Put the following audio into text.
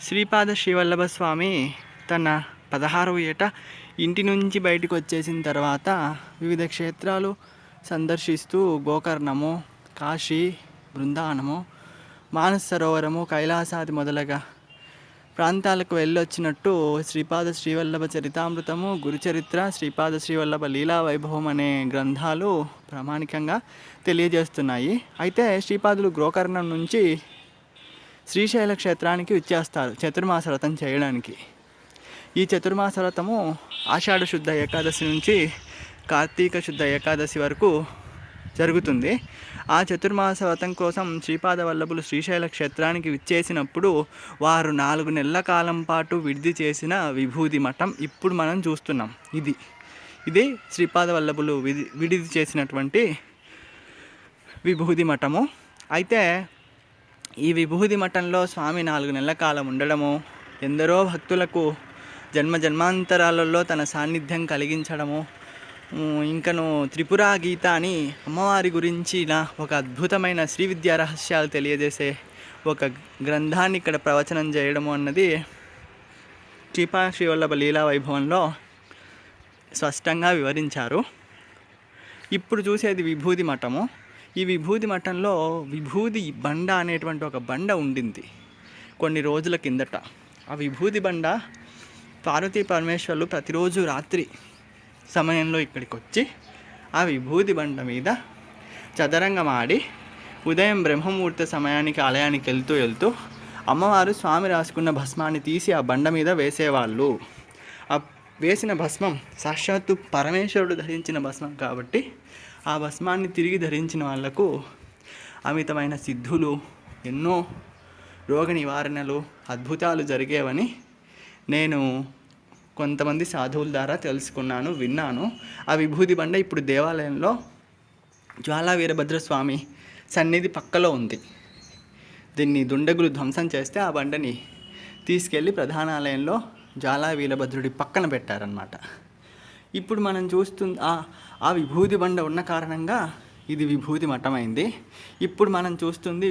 శ్రీపాద శ్రీవల్లభ స్వామి తన పదహారవ ఏట ఇంటి నుంచి బయటకు వచ్చేసిన తర్వాత వివిధ క్షేత్రాలు సందర్శిస్తూ గోకర్ణము కాశీ బృందావనము మానస సరోవరము కైలాసాది మొదలగా ప్రాంతాలకు వెళ్ళొచ్చినట్టు శ్రీపాద శ్రీవల్లభ చరితామృతము గురుచరిత్ర శ్రీపాద శ్రీవల్లభ లీలా వైభవం అనే గ్రంథాలు ప్రామాణికంగా తెలియజేస్తున్నాయి. అయితే శ్రీపాదులు గోకర్ణం నుంచి శ్రీశైల క్షేత్రానికి విచ్చేస్తారు చతుర్మాస వ్రతం చేయడానికి. ఈ చతుర్మాస వ్రతము ఆషాఢ శుద్ధ ఏకాదశి నుంచి కార్తీక శుద్ధ ఏకాదశి వరకు జరుగుతుంది. ఆ చతుర్మాస వ్రతం కోసం శ్రీపాద వల్లభులు శ్రీశైల క్షేత్రానికి విచ్చేసినప్పుడు వారు నాలుగు నెలల కాలం పాటు విడిది చేసిన విభూది మఠం ఇప్పుడు మనం చూస్తున్నాం. ఇది. ఇది శ్రీపాద వల్లభులు విడిది చేసినటువంటి విభూది మఠము. అయితే ఈ విభూది మఠంలో స్వామి నాలుగు నెలల కాలం ఉండడము ఎందరో భక్తులకు జన్మ జన్మాంతరాలలో తన సాన్నిధ్యం కలిగించడము ఇంకను త్రిపుర గీత అని అమ్మవారి గురించిన ఒక అద్భుతమైన శ్రీ విద్యా రహస్యాలు తెలియజేసే ఒక గ్రంథాన్ని ఇక్కడ ప్రవచనం చేయడము అన్నది కృపా శ్రీవల్లభ లీలా వైభవంలో స్పష్టంగా వివరించారు. ఇప్పుడు చూసేది విభూది మఠము. ఈ విభూది మఠంలో విభూది బండ అనేటువంటి ఒక బండ ఉండింది కొన్ని రోజుల కిందట. ఆ విభూది బండ పార్వతీ పరమేశ్వర్లు ప్రతిరోజు రాత్రి సమయంలో ఇక్కడికి వచ్చి ఆ విభూది బండ మీద చదరంగం ఆడి ఉదయం బ్రహ్మముహూర్త సమయానికి ఆలయానికి వెళ్తూ వెళ్తూ అమ్మవారు స్వామి రాసుకున్న భస్మాన్ని తీసి ఆ బండ మీద వేసేవాళ్ళు. ఆ వేసిన భస్మం సాక్షాత్తు పరమేశ్వరుడు ధరించిన భస్మం కాబట్టి ఆ భస్మాన్ని తిరిగి ధరించిన వాళ్ళకు అమితమైన సిద్ధులు ఎన్నో రోగ నివారణలు అద్భుతాలు జరిగేవని నేను కొంతమంది సాధువుల ద్వారా తెలుసుకున్నాను విన్నాను. ఆ విభూది బండ ఇప్పుడు దేవాలయంలో జ్వాలా వీరభద్ర స్వామి సన్నిధి పక్కలో ఉంది. దీన్ని దుండగులు ధ్వంసం చేస్తే ఆ బండని తీసుకెళ్ళి ప్రధానాలయంలో జ్వాలా వీరభద్రుడి పక్కన పెట్టారనమాట ఇప్పుడు మనం చూస్తున్న ఆ ఆ విభూది బండ ఉన్న కారణంగా ఇది విభూది మఠమైంది. ఇప్పుడు మనం చూస్తుంది